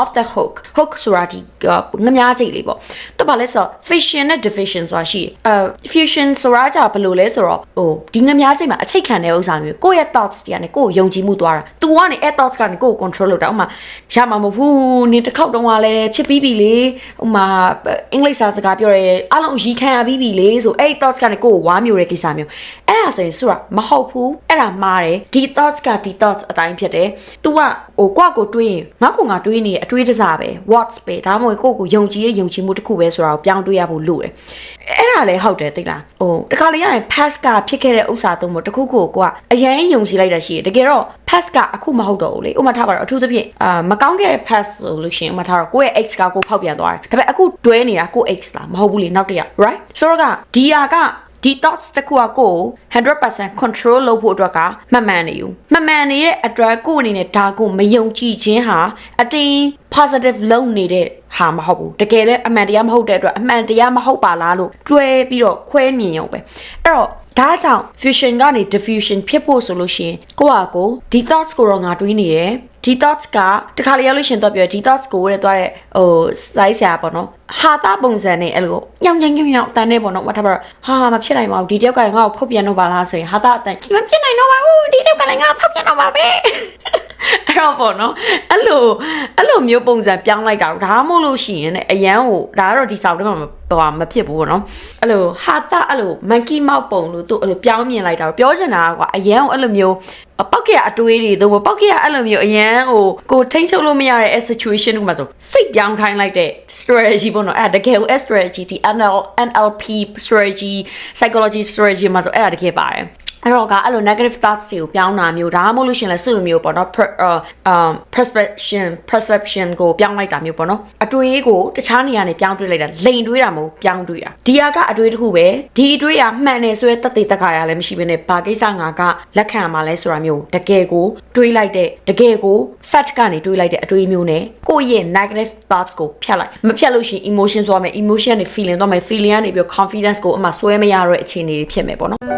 off the hook hook ဆိုတာဒီငမြားချိတ်လေးပေါ့တော့ဗာလဲဆိုတော့ fission နဲ့ division ဆိုတာရှိတယ်အဲ fusion ဆိုတာကြဘယ်လိုလဲဆိုတော့ဟိုဒီငမြားချိတ်မှာအချိတ်ခံတဲ့ဥစ္စာမျိုးကိုယ့်ရဲ့ thoughts တွေကနေကိုယ့်ကိုယုံကြည်မှုသွားတာ तू ကနေ air thoughts ကနေကိုယ့်ကို control လုပ်တာဥမာရမှာမဟုတ်ဘူးနေတစ်ခေါက်တုန်းကလည်းဖြစ်ပြီးပြီလေဥမာအင်္ဂလိပ်စာစကားပြောရဲအားလုံးရီခံရပြီးပြီလေဆိုအဲ့ thoughts ကနေကိုယ့်ကိုဝါမျိုးတဲ့ကိစ္စမျိုးအဲ့ဒါဆိုရင်ဆိုတာမဟုတ်ဘူးအဲ့ဒါမှားတယ်ဒီ thoughts ကဒီ thoughts အတိုင်းဖြစ်တယ် तू ကဟိုကိုယ့်ကိုတွေးရင်ငါ့ကိုငါတွေးနေတဲ့အတွေးတစားပဲ what's ပဲဒါမှမဟုတ်ကိုယ့်ကိုယုံကြည်ရဲ့ယုံကြည်မှုတစ်ခုပဲဆိုတာကိုပြောင်းတွေးရဖို့လိုတယ်အဲ့ဒါလည်းဟုတ်တယ်သိလားဟိုတခါလေရရင် past ကဖြစ်ခဲ့တဲ့ဥစ္စာသုံးဖို့တစ်ခုခုကိုကိုကအရင်ယုံကြည်လိုက်တာရှိတယ်တကယ်တော့ past ကအခုမဟုတ်တော့ဘူးလေဥပမာထားပါတော့အထူးသဖြင့်အာမကောင်းခဲ့တဲ့ past ဆိုလို့ရှိရင်ဥပမာထားတော့ကိုယ့်ရဲ့ ex ကကိုဖောက်ပြန်သွားတယ်ဒါပေမဲ့အခုတွဲနေတာကိုယ့် ex လားမဟုတ်ဘူးလေနောက်တစ်ယောက် right ဆိုတော့ကဒီဟာက ဒီ thoughts တခုကကို100% control လုပ်ဖို့အတွက်ကမမှန်နေဘူးမမှန်နေတဲ့အတွက်ကိုယ်အနေနဲ့ဒါကိုမယုံကြည်ခြင်းဟာအတင်း positive လုပ်နေတဲ့ဟာမဟုတ်ဘူးတကယ်လည်းအမှန်တရားမဟုတ်တဲ့အတွက်အမှန်တရားမဟုတ်ပါလားလို့တွဲပြီးတော့ခွဲမြင်ရုံပဲအဲ့တော့ဒါကြောင့် fusion ကနေ diffusion ဖြစ်ဖို့ဆိုလို့ရှိရင်ကိုယ့်ဟာကိုယ်ဒီ thoughts ကိုတော့ငါတွေးနေတယ် ဒီ thoughts ကတခါလေရောက်လို့ရှရင်တော့ပြောဒီ thoughts ကိုတဲ့သွားတဲ့ဟိုစိုက်ဆရာပေါ့နော်ဟာတာပုံစံနဲ့အဲ့လိုညောင်ညောင်ညောင်ညောင်အတန်းနဲ့ပေါ့နော်မထားပါတော့ဟာမဖြစ်နိုင်ပါဘူးဒီတယောက်ကလည်းငါ့ကိုဖုတ်ပြန်တော့ပါလားဆိုရင်ဟာတာအတန်းမဖြစ်နိုင်တော့ပါဘူးဒီတယောက်ကလည်းငါ့ကိုဖုတ်ပြန်တော့ပါပဲ အဲ့တော့ပေါ့နော်အဲ့လိုအဲ့လိုမျိုးပုံစံပြောင်းလိုက်တာဒါမှမဟုတ်လို့ရှိရင်လည်းအရန်ကိုဒါကတော့ဒီဆောင်ထဲမှာဟိုမဖြစ်ဘူးပေါ့နော်အဲ့လိုဟာတာအဲ့လို monkey mouth ပုံလို့သူအဲ့လိုပြောင်းမြင်လိုက်တာပြောချင်တာကွာအရန်ကိုအဲ့လိုမျိုးပောက်ကရအတွေးတွေသို့မဟုတ်ပောက်ကရအဲ့လိုမျိုးအရန်ဟိုကိုထိန်းချုပ်လို့မရတဲ့ situation ကမှဆိုစိတ်ပြောင်းခိုင်းလိုက်တဲ့ strategy ပေါ့နော်အဲ့ဒါတကယ်ကို strategy ဒီ NL NLP strategy psychology strategy မှာဆိုအဲ့ဒါတကယ်ပါတယ် အဲ့တော့ကအဲ့လို negative thoughts တွေကိုပြောင်းတာမျိုးဒါမှမဟုတ်လို့ရှရင်လဲစွလိုမျိုးပေါ့နော် um perception perception ကိုပြောင်းလိုက်တာမျိုးပေါ့နော်အတွေးကိုတခြားနေရာနေပြောင်းတွေးလိုက်တာလိန်တွေးတာမဟုတ်ပြောင်းတွေးတာဒီဟာကအတွေးတစ်ခုပဲဒီအတွေးကမှန်တယ်ဆိုရဲတသက်တက်ခါရလည်းမရှိဘဲနဲ့ဘာကိစ္စငါကလက်ခံမှာလဲဆိုတာမျိုးတကယ်ကိုတွေးလိုက်တဲ့တကယ်ကို fact ကနေတွေးလိုက်တဲ့အတွေးမျိုးနဲ့ကိုယ့်ရဲ့ negative thoughts ကိုဖြတ်လိုက်မဖြတ်လို့ရှိရင် emotion သွားမယ် emotion နဲ့ feeling သွားမယ် feeling ကနေပြီး confidence ကိုအမှဆွဲမရတော့တဲ့အခြေအနေတွေဖြစ်မယ်ပေါ့နော်